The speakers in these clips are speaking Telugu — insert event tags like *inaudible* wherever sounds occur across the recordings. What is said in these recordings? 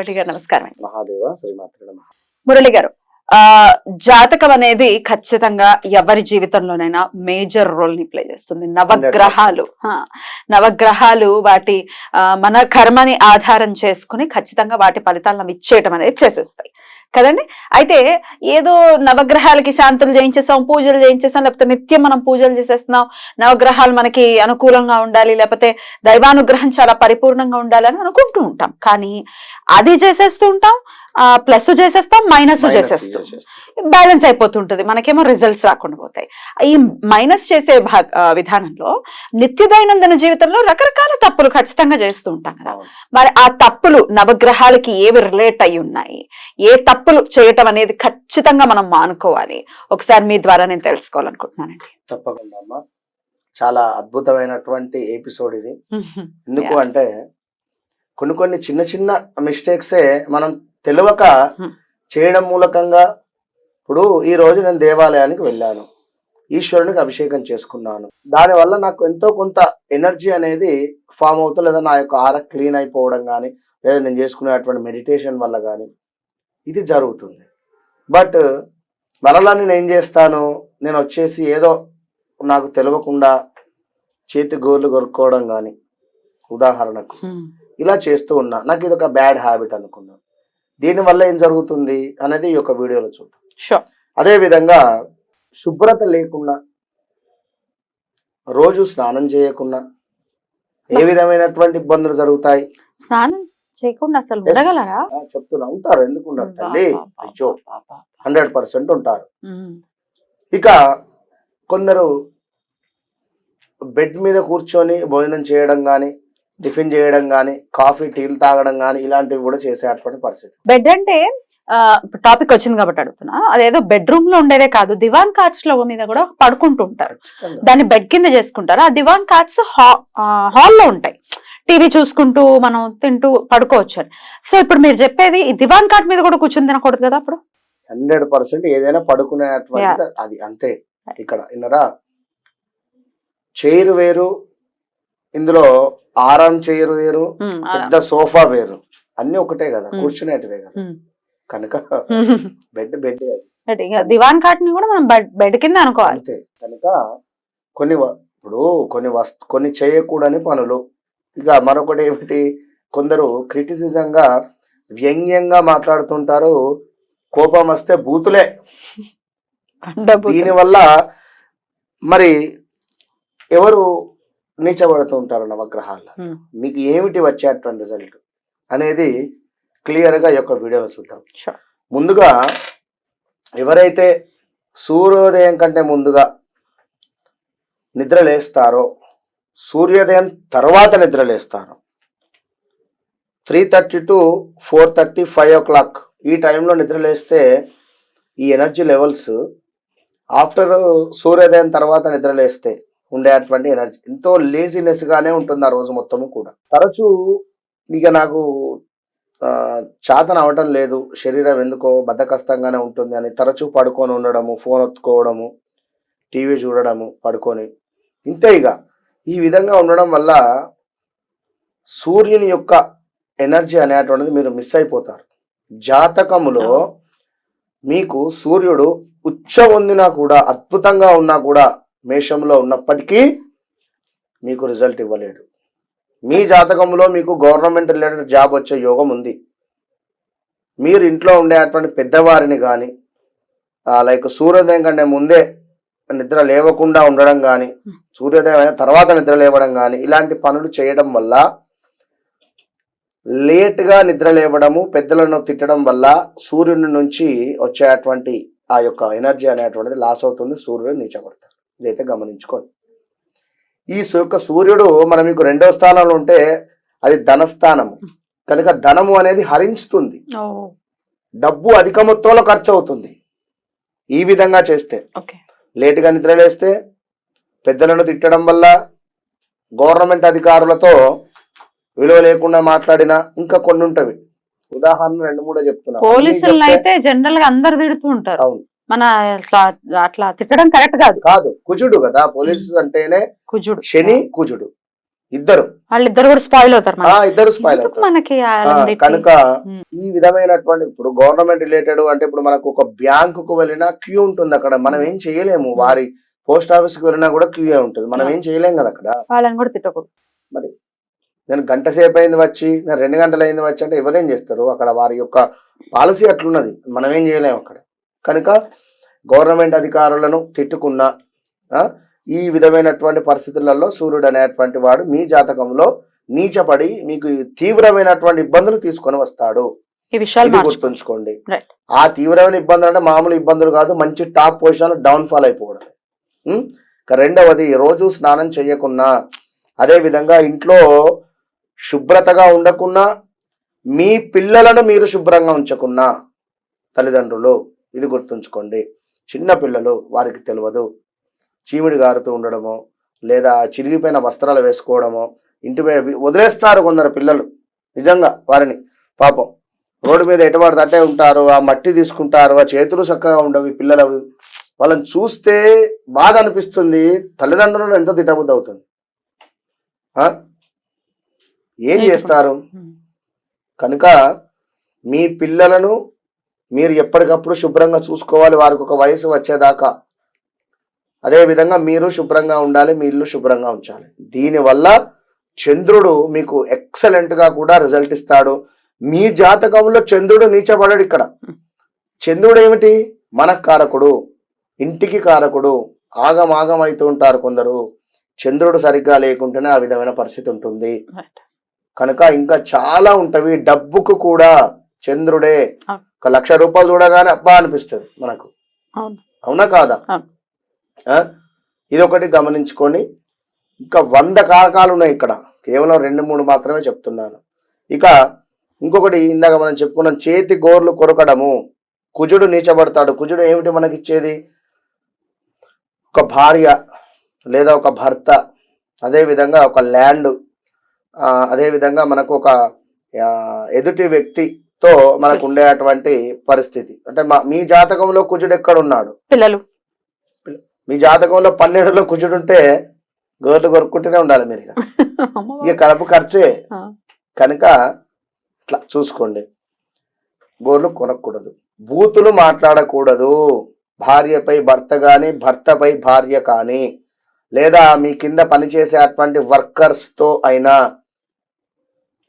మురళి గారు నమస్కారం మహాదేవ శ్రీమాత్రి మురళి గారు ఆ జాతకం అనేది ఖచ్చితంగా ఎవరి జీవితంలోనైనా మేజర్ రోల్ని ప్లే చేస్తుంది. నవగ్రహాలు. నవగ్రహాలు వాటి ఆ, మన కర్మని ఆధారం చేసుకుని ఖచ్చితంగా వాటి ఫలితాలను ఇచ్చేయటం అనేది చేసేస్తాయి. కదండి? అయితే ఏదో నవగ్రహాలకి శాంతులు చేయించేసాం పూజలు చేయించేసాం లేకపోతే నిత్యం మనం పూజలు చేసేస్తున్నాం నవగ్రహాలు మనకి అనుకూలంగా ఉండాలి లేకపోతే దైవానుగ్రహం చాలా పరిపూర్ణంగా ఉండాలని అనుకుంటూ ఉంటాం. కానీ అది చేసేస్తూ ఉంటాం ప్లస్ చేసేస్తాం మైనస్ చేసేస్తాం. బ్యాలెన్స్ అయిపోతుంటది. మనకేమో రిజల్ట్స్ రాకుండా పోతాయి. ఈ మైనస్ చేసే విధానంలో నిత్య దైనందిన జీవితంలో రకరకాల తప్పులు ఖచ్చితంగా చేస్తూ ఉంటాం కదా. మరి ఆ తప్పులు నవగ్రహాలకి ఏవి రిలేట్ అయి ఉన్నాయి? ఏ తప్పులు చేయటం అనేది ఖచ్చితంగా మనం మానుకోవాలి? ఒకసారి మీ ద్వారా నేను తెలుసుకోవాలనుకుంటున్నానండి. తప్పకుండా అమ్మా. చాలా అద్భుతమైనటువంటి ఎపిసోడ్ ఇది. *laughs* ఎందుకు. అంటే కొన్ని కొన్ని చిన్న చిన్న మిస్టేక్సే మనం తెలియక. చేయడం మూలకంగా ఇప్పుడు ఈ రోజు నేను దేవాలయానికి వెళ్ళాను. ఈశ్వరునికి అభిషేకం చేసుకున్నాను. దానివల్ల నాకు ఎంతో కొంత ఎనర్జీ అనేది ఫామ్ అవుతుంది లేదా నా యొక్క ఆర క్లీన్ అయిపోవడం కానీ లేదా నేను చేసుకునేటువంటి మెడిటేషన్ వల్ల కానీ ఇది జరుగుతుంది. బట్ మరలా నేను ఏం చేస్తాను? నేను వచ్చేసి ఏదో నాకు తెలియకుండా చేతి గోర్లు కొరుక్కోవడం కానీ ఉదాహరణకు ఇలా చేస్తూ ఉన్నా. నాకు ఇది ఒక బ్యాడ్ హ్యాబిట్ అనుకున్నాను దీనివల్ల ఏం జరుగుతుంది అనేది ఈ యొక్క వీడియోలో చూద్దాం. షూర్ అదే విధంగా శుభ్రత లేకుండా రోజు స్నానం చేయకుండా ఏ విధమైనటువంటి ఇబ్బందులు జరుగుతాయి? స్నానం చేయకుండా అసలు Yes. ఉండగలరా? ఆ, చెప్తున్నా ఉంటారు. ఎందుకు ఉండరు తల్లి? అయ్యో హండ్రెడ్ పర్సెంట్ ఉంటారు. ఇక కొందరు బెడ్ మీద కూర్చొని భోజనం చేయడం కానీ టిఫిన్ చేయడం కానీ కాఫీ టీలు తాగడం కానీ ఇలాంటివి కూడా చేసేటువంటి పరిస్థితి. బెడ్ అంటే టాపిక్ వచ్చింది కాబట్టి అడుగుతున్నా. అదేదో బెడ్రూమ్లో ఉండేదే కాదు దివాన్ కార్డ్స్లో మీద కూడా పడుకుంటూ ఉంటారు. దాన్ని బెడ్ కింద చేసుకుంటారు. ఆ దివాన్ కార్డ్స్ హాల్లో ఉంటాయి. టీవీ చూసుకుంటూ మనం తింటూ పడుకోవచ్చు సో ఇప్పుడు మీరు చెప్పేది ఈ దివాన్ కార్డ్ మీద కూడా కూర్చొని తినకూడదు కదా అప్పుడు? హండ్రెడ్ పర్సెంట్ ఏదైనా పడుకునేటువంటి అది అంతే. ఇక్కడ విన్నరా? చైర్ వేరు ఇందులో ఆరాం చైర్ వేరు. పెద్ద సోఫా వేరు. అన్ని ఒకటే కదా. కూర్చునేటివే కదా. కనుక *laughs* బెడ్ బెడ్ దివాన్ కార్డ్ని కూడా మనం బెడ్ కింద అనుకోవాలి. అంతే. కనుక కొన్ని ఇప్పుడు కొన్ని వస్తు కొన్ని చేయకూడని పనులు. ఇక మరొకటి ఏమిటి? కొందరు criticism గా వ్యంగ్యంగా మాట్లాడుతుంటారు. కోపం వస్తే బూతులే. దీనివల్ల మరి ఎవరు నీచబడుతూ ఉంటారు నవగ్రహాల్లో Hmm. మీకు ఏమిటి వచ్చేటువంటి రిజల్ట్ అనేది క్లియర్గా యొక్క వీడియోలో చూద్దాం. ముందుగా ఎవరైతే సూర్యోదయం కంటే ముందుగా నిద్ర లేస్తారో సూర్యోదయం తర్వాత నిద్ర లేస్తారో three thirty to four thirty five o'clock ఈ టైంలో నిద్ర లేస్తే ఈ ఎనర్జీ లెవెల్స్ ఆఫ్టర్ సూర్యోదయం తర్వాత నిద్ర లేస్తే ఉండేటువంటి ఎనర్జీ ఎంతో లేజినెస్ గానే ఉంటుంది ఆ రోజు మొత్తము కూడా. తరచూ ఇక నాకు చాతన అవటం లేదు. శరీరం ఎందుకో బద్ధకస్తంగానే ఉంటుంది అని తరచూ పడుకొని ఉండడము ఫోన్ ఒత్తుకోవడము టీవీ చూడడము పడుకొని. ఇంతే ఇక. ఈ విధంగా ఉండడం వల్ల సూర్యుని యొక్క ఎనర్జీ అనేటువంటిది మీరు మిస్ అయిపోతారు. జాతకములో మీకు సూర్యుడు ఉచ్చ పొందినా కూడా అద్భుతంగా ఉన్నా కూడా మేషంలో ఉన్నప్పటికీ మీకు రిజల్ట్ ఇవ్వలేడు మీ జాతకంలో మీకు గవర్నమెంట్ రిలేటెడ్ జాబ్ వచ్చే యోగం ఉంది. మీరు ఇంట్లో ఉండేటువంటి పెద్దవారిని కానీ లైక్ సూర్యోదయం కంటే ముందే నిద్ర లేవకుండా ఉండడం కానీ సూర్యోదయం అయిన తర్వాత నిద్ర లేవడం కానీ ఇలాంటి పనులు చేయడం వల్ల లేట్గా నిద్ర లేవడము పెద్దలను తిట్టడం వల్ల సూర్యుని నుంచి వచ్చేటువంటి ఆ యొక్క ఎనర్జీ అనేటువంటిది లాస్ అవుతుంది సూర్యుడు నీచబడతాడు. ఇదైతే గమనించుకోండి. ఈ యొక్క సూర్యుడు మన మీకు రెండవ స్థానంలో ఉంటే అది ధనస్థానము. కనుక ధనము అనేది హరించుతుంది. డబ్బు అధిక మొత్తంలో ఖర్చు అవుతుంది ఈ విధంగా చేస్తే. లేటుగా నిద్రలేస్తే పెద్దలను తిట్టడం వల్ల గవర్నమెంట్ అధికారులతో విలువ లేకుండా మాట్లాడిన ఇంకా కొన్ని ఉంటవి ఉదాహరణ రెండు మూడో చెప్తున్నా. పోలీసులను చెప్తే- అయితే జనరల్గా అందరు తిడుతూ ఉంటారు. అవును. మన అట్లా అట్లా తిట్టడం కరెక్ట్ కాదు. కాదు కుజుడు కదా పోలీసు అంటేనే కుజుడు. శని కుజుడు. ఇద్దరు. వాళ్ళిద్దరు కూడా స్పాయిల్ అవుతారు. ఇద్దరు ఎందుకు అవుతారు. మనకి? కనుక. ఈ విధమైనటువంటి ఇప్పుడు గవర్నమెంట్ రిలేటెడ్ అంటే ఇప్పుడు మనకు ఒక బ్యాంకుకు వెళ్ళినా క్యూ ఉంటుంది అక్కడ. మనం ఏం చేయలేము. వారి పోస్ట్ ఆఫీస్కి వెళ్ళినా కూడా క్యూ ఉంటుంది. మనం ఏం చేయలేం కదా అక్కడ. వాళ్ళని కూడా తిట్టకూడదు. నేను గంట సేపు అయింది వచ్చి నేను రెండు గంటలు అయింది వచ్చి అంటే ఎవరేం చేస్తారు? అక్కడ వారి యొక్క పాలసీ అట్లున్నది. మనం ఏం చేయలేము అక్కడ. కనుక గవర్నమెంట్ అధికారులను తిట్టుకున్న ఈ విధమైనటువంటి పరిస్థితులలో సూర్యుడు అనేటువంటి వాడు మీ జాతకంలో నీచపడి మీకు తీవ్రమైనటువంటి ఇబ్బందులు తీసుకొని వస్తాడు. ఈ విషయాలు ఇది. గుర్తుంచుకోండి. ఆ తీవ్రమైన ఇబ్బందులు అంటే మామూలు ఇబ్బందులు కాదు మంచి టాప్ పొజిషన్ డౌన్ ఫాల్ అయిపోవడం రెండవది రోజు స్నానం చేయకున్నా అదే విధంగా ఇంట్లో శుభ్రతగా ఉండకున్నా మీ పిల్లలను మీరు శుభ్రంగా ఉంచకున్నా తల్లిదండ్రులు. ఇది గుర్తుంచుకోండి. చిన్న పిల్లలు వారికి తెలియదు చీమిడి గారుతూ ఉండడము లేదా చిరిగిపోయిన వస్త్రాలు వేసుకోవడము ఇంటి మీద వదిలేస్తారు కొందరు పిల్లలు. నిజంగా వారిని. పాపం. రోడ్డు మీద ఎటుపడితే అట్టే ఉంటారు ఆ మట్టి తీసుకుంటారు ఆ చేతులు చక్కగా ఉండవు పిల్లలు. వాళ్ళని చూస్తే బాధ అనిపిస్తుంది తల్లిదండ్రులను ఎంతో తిట్టబుద్ధి అవుతుంది? ఏం చేస్తారు. కనుక మీ పిల్లలను మీరు ఎప్పటికప్పుడు శుభ్రంగా చూసుకోవాలి వారికి ఒక వయసు వచ్చేదాకా. అదే విధంగా మీరు శుభ్రంగా ఉండాలి మీ ఇల్లు శుభ్రంగా ఉంచాలి. దీనివల్ల చంద్రుడు మీకు ఎక్సలెంట్గా కూడా రిజల్ట్ ఇస్తాడు. మీ జాతకంలో చంద్రుడు నీచబడడు ఇక్కడ. చంద్రుడు ఏమిటి? మనకారకుడు ఇంటికి కారకుడు ఆగమాగం అవుతూ ఉంటారు కొందరు. చంద్రుడు సరిగ్గా లేకుంటేనే ఆ విధమైన పరిస్థితి ఉంటుంది. కనుక ఇంకా చాలా ఉంటవి. డబ్బుకు కూడా చంద్రుడే. ఒక లక్ష రూపాయలు చూడగానే అబ్బా అనిపిస్తుంది మనకు. అవును. కాదా? ఇదొకటి గమనించుకోండి ఇంకా వంద కారకాలు ఉన్నాయి ఇక్కడ. కేవలం రెండు మూడు మాత్రమే చెప్తున్నాను. ఇక ఇంకొకటి ఇందాక మనం చెప్పుకున్నాం చేతి గోర్లు కొరకడము. కుజుడు నీచబడతాడు. కుజుడు ఏమిటి మనకి ఇచ్చేది ఒక భార్య లేదా ఒక భర్త. అదే విధంగా ఒక ల్యాండ్. అదే విధంగా మనకు ఒక ఎదుటి వ్యక్తితో మనకు ఉండేటువంటి పరిస్థితి. అంటే మా మీ జాతకంలో కుజుడు ఎక్కడ ఉన్నాడు పిల్లలు మీ జాతకంలో పన్నెండులో కుజుడుంటే గోర్లు కొరుక్కుంటూనే ఉండాలి మీరు ఇక. కడుపు ఖర్చే. కనుక ఇట్లా చూసుకోండి. గోర్లు కొనకూడదు బూతులు మాట్లాడకూడదు. భార్యపై భర్త కానీ భర్తపై భార్య కానీ లేదా మీ కింద పనిచేసే అటువంటి వర్కర్స్తో అయినా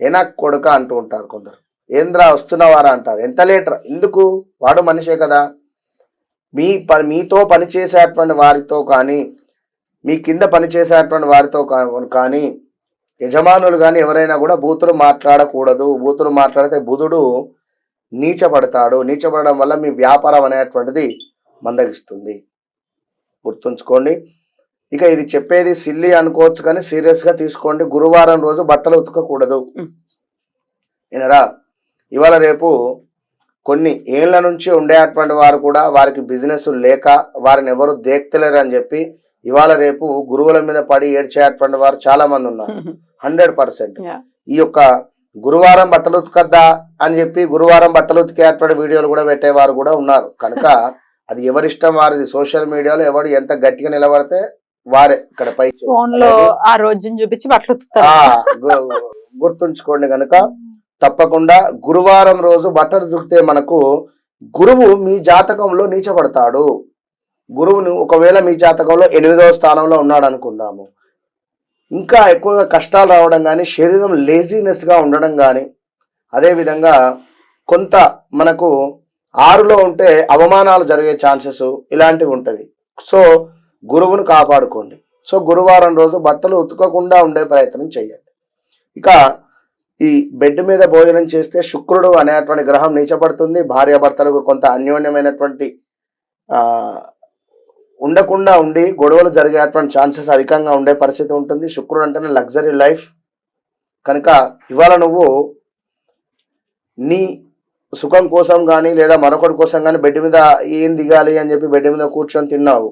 ఏనా కొడుక అంటూ ఉంటారు కొందరు. ఏంద్రా వస్తున్నవారా అంటారు. ఎంత లేటర్? ఎందుకు? వాడు మనిషే కదా. మీ ప మీతో పనిచేసేటువంటి వారితో కానీ మీ కింద పనిచేసేటువంటి వారితో కానీ యజమానులు కానీ ఎవరైనా కూడా బూతులు మాట్లాడకూడదు. బూతులు మాట్లాడితే బుధుడు నీచపడతాడు. నీచపడడం వల్ల మీ వ్యాపారం అనేటువంటిది మందగిస్తుంది. గుర్తుంచుకోండి. ఇక ఇది చెప్పేది సిల్లి అనుకోవచ్చు కానీ సీరియస్గా తీసుకోండి. గురువారం రోజు బట్టలు ఉతకకూడదు. వినరా? ఇవాళ రేపు కొన్ని ఏళ్ళ నుంచి ఉండేటువంటి వారు కూడా వారికి బిజినెస్ లేక వారిని ఎవరు దేక్తలేరు అని చెప్పి ఇవాళ రేపు గురువుల మీద పడి ఏడ్చేటువంటి వారు చాలా మంది ఉన్నారు *laughs* హండ్రెడ్ పర్సెంట్. ఈ యొక్క గురువారం బట్టలు ఉతకద్దా అని చెప్పి గురువారం బట్టలు ఉతికేటువంటి వీడియోలు కూడా పెట్టేవారు కూడా ఉన్నారు. కనుక *laughs* అది ఎవరిష్టం వారిది? సోషల్ మీడియాలో ఎవడు ఎంత గట్టిగా నిలబడితే వారే ఇక్కడ పై ఫోన్లో ఆ రోజుని చూపించి గుర్తుంచుకోండి కనుక. *laughs* తప్పకుండా గురువారం రోజు బట్టలు దుక్కితే మనకు గురువు మీ జాతకంలో నీచబడతాడు. గురువును ఒకవేళ మీ జాతకంలో ఎనిమిదవ స్థానంలో ఉన్నాడు అనుకుందాము. ఇంకా ఎక్కువగా కష్టాలు రావడం కానీ శరీరం లేజీనెస్గా ఉండడం కానీ అదేవిధంగా కొంత మనకు ఆరులో ఉంటే అవమానాలు జరిగే ఛాన్సెస్ ఇలాంటివి ఉంటాయి. సో గురువును కాపాడుకోండి. సో గురువారం రోజు బట్టలు ఉతకకుండా ఉండే ప్రయత్నం చేయండి. ఇక ఈ బెడ్ మీద భోజనం చేస్తే శుక్రుడు అనేటువంటి గ్రహం నీచపడుతుంది భార్యాభర్తలకు కొంత అన్యోన్యమైనటువంటి ఉండకుండా ఉండి గొడవలు జరిగేటువంటి ఛాన్సెస్ అధికంగా ఉండే పరిస్థితి ఉంటుంది. శుక్రుడు అంటేనే లగ్జరీ లైఫ్ కనుక ఇవాళ నువ్వు నీ సుఖం కోసం కానీ లేదా మరొకటి కోసం కానీ బెడ్ మీద ఏం దిగాలి అని చెప్పి బెడ్ మీద కూర్చొని తిన్నావు.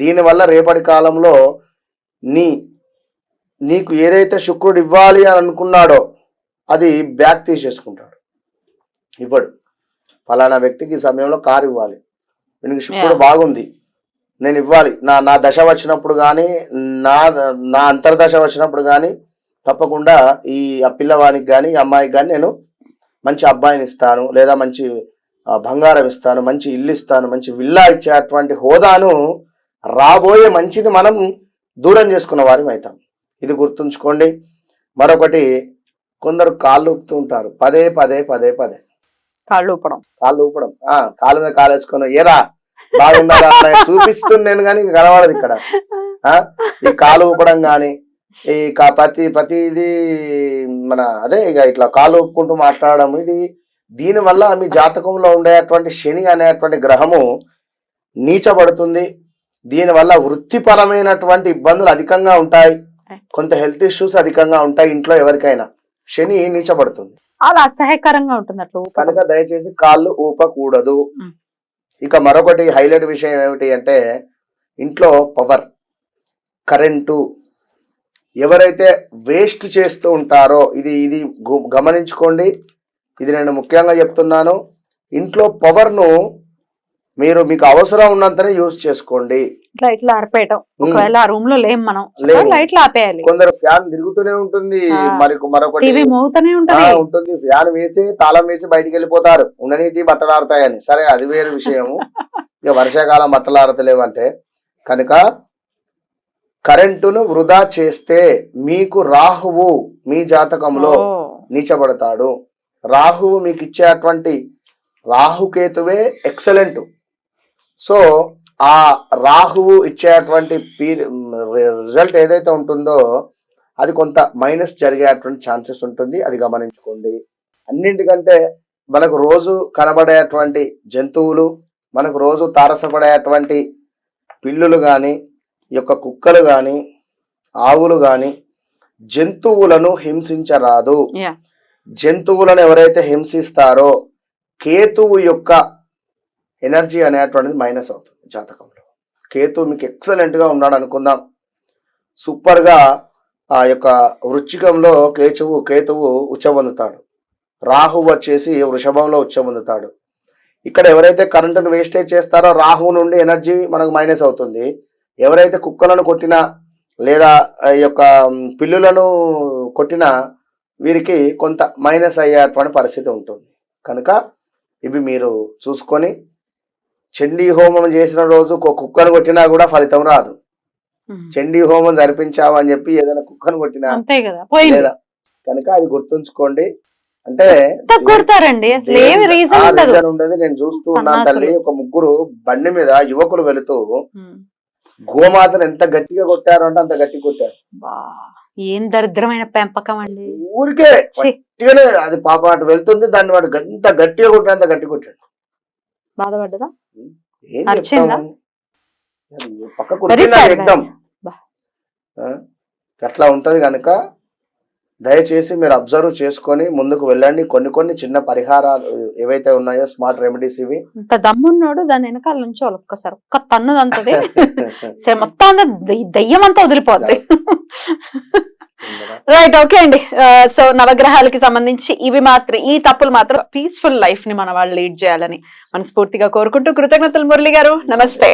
దీనివల్ల రేపటి కాలంలో నీ నీకు ఏదైతే శుక్రుడు ఇవ్వాలి అని అనుకున్నాడో అది బ్యాక్ తీసేసుకుంటాడు. ఇవ్వడు. ఫలానా వ్యక్తికి ఈ సమయంలో కారు ఇవ్వాలి. వీనికి శుక్రుడు. బాగుంది. నేను ఇవ్వాలి. నా నా దశ వచ్చినప్పుడు కానీ నా నా అంతర్దశ వచ్చినప్పుడు కానీ తప్పకుండా ఈ ఆ పిల్లవానికి కానీ ఈ అమ్మాయికి కానీ నేను మంచి అబ్బాయిని ఇస్తాను. లేదా మంచి బంగారం ఇస్తాను. మంచి ఇల్లు ఇస్తాను. మంచి విల్లా ఇచ్చేటువంటి హోదాను రాబోయే మంచిని మనం దూరం చేసుకున్న వారి అవుతాం ఇది గుర్తుంచుకోండి. మరొకటి కొందరు కాళ్ళు ఊపుతూ ఉంటారు. పదే పదే పదే పదే. కాళ్ళు ఊపడం. కాళ్ళు ఊపడం. ఆ కాళ్ళ మీద కాలు వేసుకొని ఏరా బాగున్నారా? అన్న చూపిస్తున్నాను కానీ కనబడదు ఇక్కడ. ఆ ఈ కాలు ఊపడం కానీ ఈ ప్రతి ప్రతిది మన అదే ఇక ఇట్లా కాలు ఊపుకుంటూ మాట్లాడడం ఇది దీనివల్ల మీ జాతకంలో ఉండేటువంటి శని అనేటువంటి గ్రహము నీచబడుతుంది. దీనివల్ల వృత్తిపరమైనటువంటి ఇబ్బందులు అధికంగా ఉంటాయి. కొంత హెల్త్ ఇష్యూస్ అధికంగా ఉంటాయి ఇంట్లో ఎవరికైనా. శని నీచబడుతుంది. చాలా అసహ్యకరంగా ఉంటుంది అట్లా కనుక దయచేసి కాళ్ళు ఊపకూడదు. ఇక మరొకటి హైలైట్ విషయం ఏమిటి అంటే ఇంట్లో పవర్ కరెంటు ఎవరైతే వేస్ట్ చేస్తూ ఉంటారో ఇది ఇది గమనించుకోండి. ఇది నేను ముఖ్యంగా చెప్తున్నాను. ఇంట్లో పవర్ను మీరు మీకు అవసరం ఉన్నంతనే యూజ్ చేసుకోండి. ఇట్లా ఆరిపేయటం. ఒకవేళ ఆ రూమ్లో లేం మనం. లైట్లు ఆపేయాలి. కొందరు ఫ్యాన్ తిరుగుతూనే ఉంటుంది. మరి మరొకటి మోగుతూనే ఉంటది. ఉంటుంది. ఫ్యాన్ వేసి తాళం వేసి బయటికి వెళ్ళిపోతారు. ఉండనీతి బట్టలు ఆడతాయని సరే అది వేరే విషయము. ఇక వర్షాకాలం బట్టలు ఆడతలేవంటే కనుక కరెంటును వృధా చేస్తే మీకు రాహువు మీ జాతకంలో. నీచబడతాడు. రాహువు మీకు ఇచ్చేటువంటి రాహుకేతువే ఎక్సలెంట్. సో ఆ రాహువు ఇచ్చేటువంటి పీరి రిజల్ట్ ఏదైతే ఉంటుందో అది కొంత మైనస్ జరిగేటువంటి ఛాన్సెస్ ఉంటుంది. అది గమనించుకోండి. అన్నింటికంటే మనకు రోజు కనబడేటువంటి జంతువులు మనకు రోజు తారసపడేటువంటి పిల్లులు కానీ ఈ యొక్క కుక్కలు కానీ ఆవులు కానీ జంతువులను హింసించరాదు. జంతువులను ఎవరైతే హింసిస్తారో కేతువు యొక్క ఎనర్జీ అనేటువంటిది మైనస్ అవుతుంది జాతకంలో. కేతు మీకు ఎక్సలెంట్గా ఉన్నాడు అనుకుందాం. సూపర్గా ఆ యొక్క వృచ్చికంలో కేతువు కేతువు ఉచ్చబొందుతాడు. రాహు వచ్చేసి వృషభంలో ఉచ్చబొందుతాడు. ఇక్కడ ఎవరైతే కరెంటును వేస్టేజ్ చేస్తారో రాహు నుండి ఎనర్జీ మనకు మైనస్ అవుతుంది. ఎవరైతే కుక్కలను కొట్టినా లేదా ఆ యొక్క పిల్లులను కొట్టినా వీరికి కొంత మైనస్ అయ్యేటువంటి పరిస్థితి ఉంటుంది. కనుక ఇవి మీరు చూసుకొని చండీ హోమం చేసిన రోజు ఒక కుక్కను కొట్టినా కూడా ఫలితం రాదు. చండీ హోమం జరిపించావు అని చెప్పి ఏదైనా కుక్కను కొట్టినా లేదా? కనుక అది గుర్తుంచుకోండి. అంటే కొడతారండి రీజన్ ఉండదు. నేను చూస్తూ ఉన్నాను. తల్లి ఒక ముగ్గురు బండి మీద యువకులు వెళుతూ. గోమాతను ఎంత గట్టిగా కొట్టారు అంటే అంత గట్టిగా కొట్టారు. బా ఏం దరిద్రమైన పెంపకం అండి. ఊరికే అది పాప అటు వెళ్తుంది దాన్ని వాడు ఎంత గట్టిగా కొట్టినంత గట్టి కొట్టాడు. బాధపడ్డదా. ఆ? అట్లా ఉంటది కనుక దయచేసి మీరు అబ్జర్వ్ చేసుకొని ముందుకు వెళ్ళండి. కొన్ని కొన్ని చిన్న పరిహారాలు ఏవైతే ఉన్నాయో స్మార్ట్ రెమెడీస్ ఇవి. దమ్మున్నాడు దాని వెనకాల నుంచి ఒక్కసారి ఒక్క తన్ను దంతది. *laughs* సరే మొత్తం దెయ్యం అంతా వదిలిపోద్ది. రైట్ ఓకే అండి. Uh, సో నవగ్రహాలకి సంబంధించి ఇవి మాత్రం ఈ తప్పులు మాత్రం పీస్ఫుల్ లైఫ్ని మన వాళ్ళు లీడ్ చేయాలని మనస్ఫూర్తిగా కోరుకుంటూ కృతజ్ఞతలు మురళి గారు. నమస్తే.